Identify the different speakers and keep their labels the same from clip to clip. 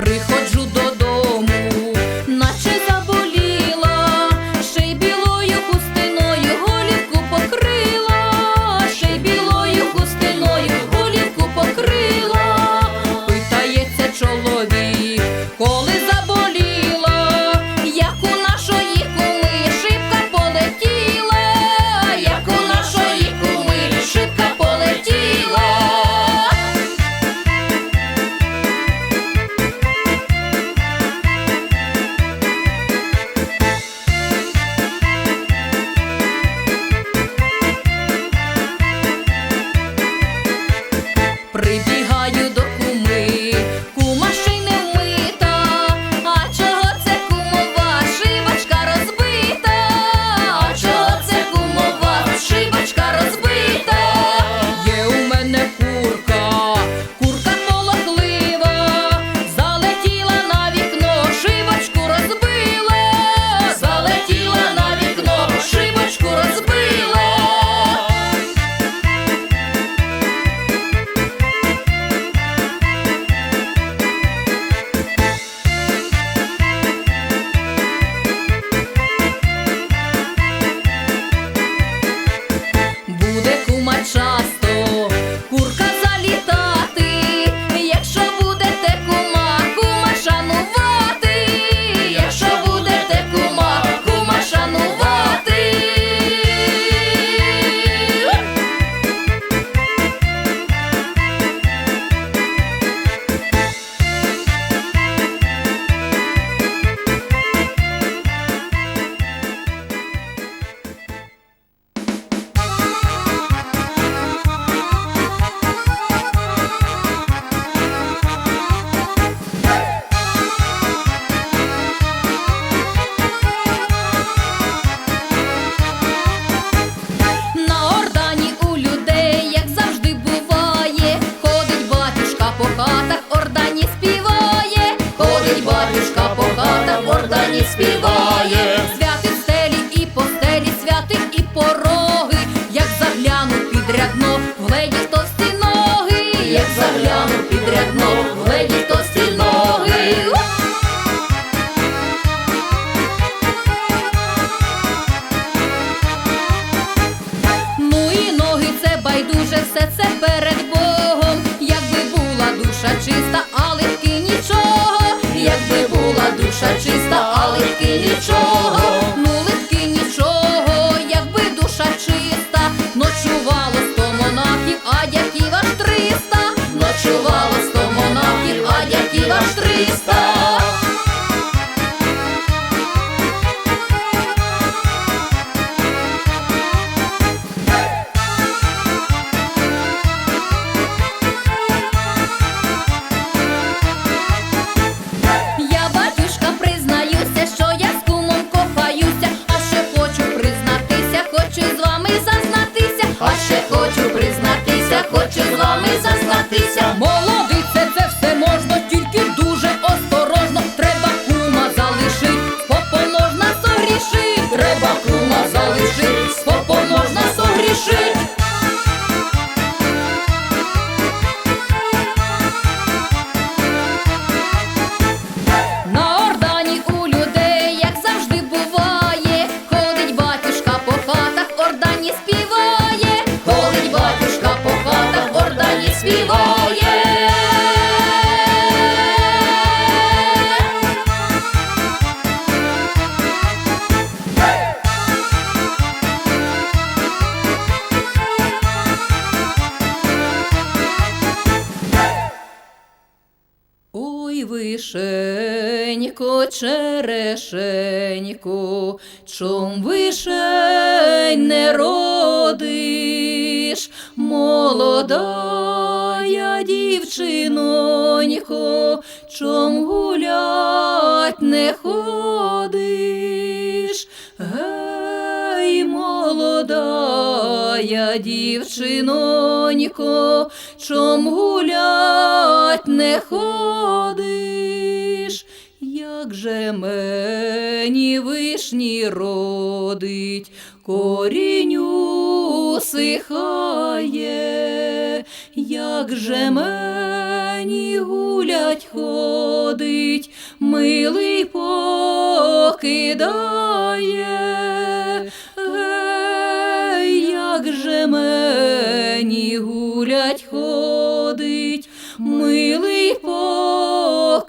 Speaker 1: приходжу. ellos вишенько, черешенько, чом вишень не родиш, молодая дівчинонько, чом гулять не ходиш. моя дівчинонько, чом гулять не ходиш, як же мені вишні родить, корінню усихає, як же мені гулять ходить, милий покидає. мені гулять ходить, милий покидає,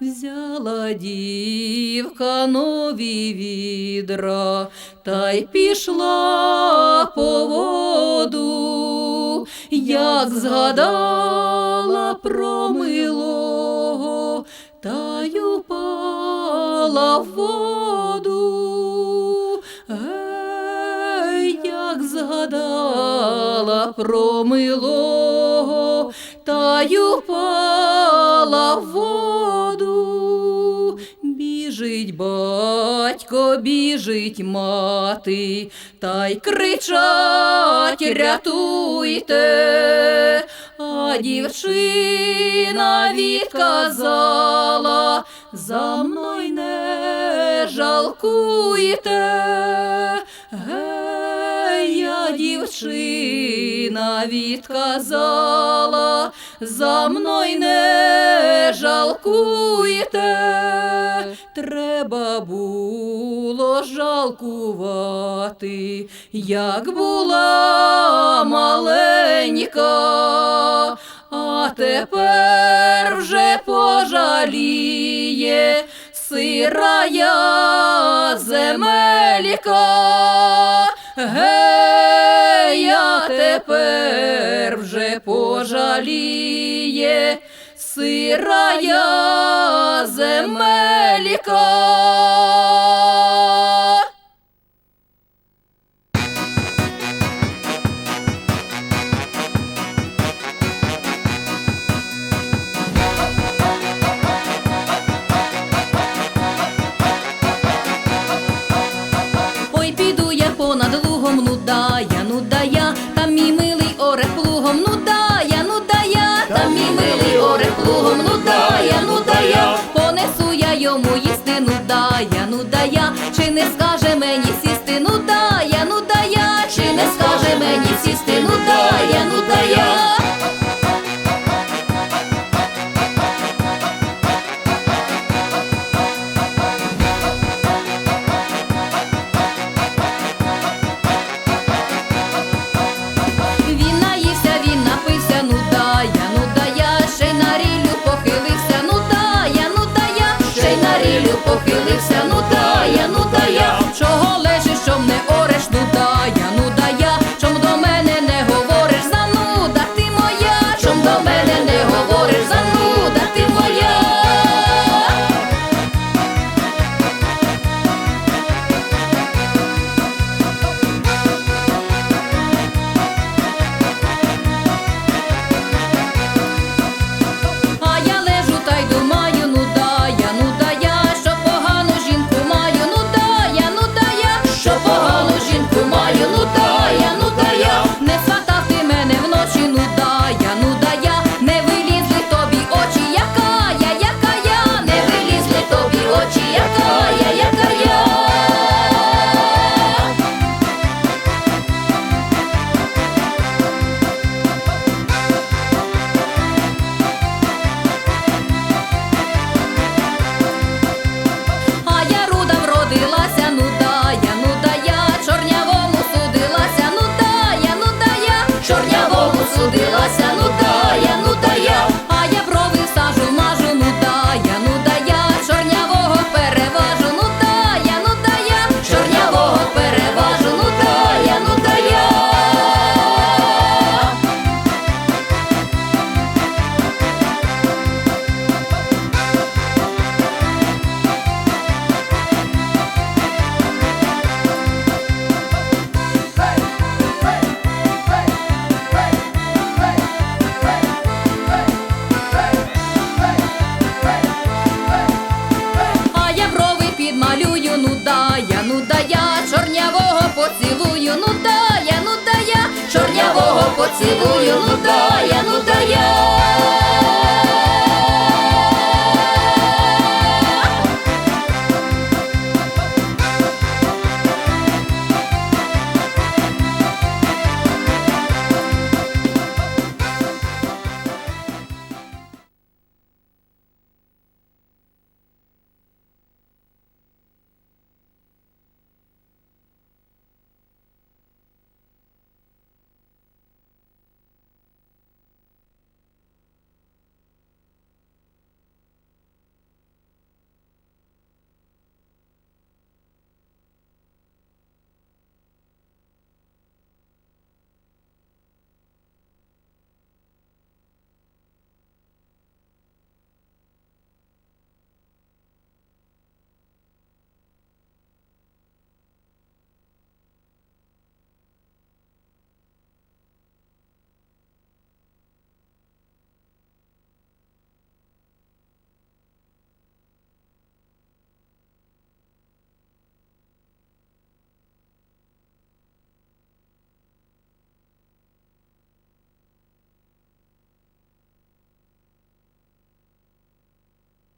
Speaker 1: взяла дівка нові відра та й пішла по воду, як згадала про милого, та й упала в воду. Думала про милого та й упала в воду, біжить батько, біжить мати, та й кричать рятуйте, а дівчина відказала за мною не жалкуйте старшина відказала, за мною не жалкуйте, треба було жалкувати, як була маленька, а тепер вже пожаліє. Сирая земелька, гей! тепер вже пожаліє сирая земелька. не скажемо поцілую лута.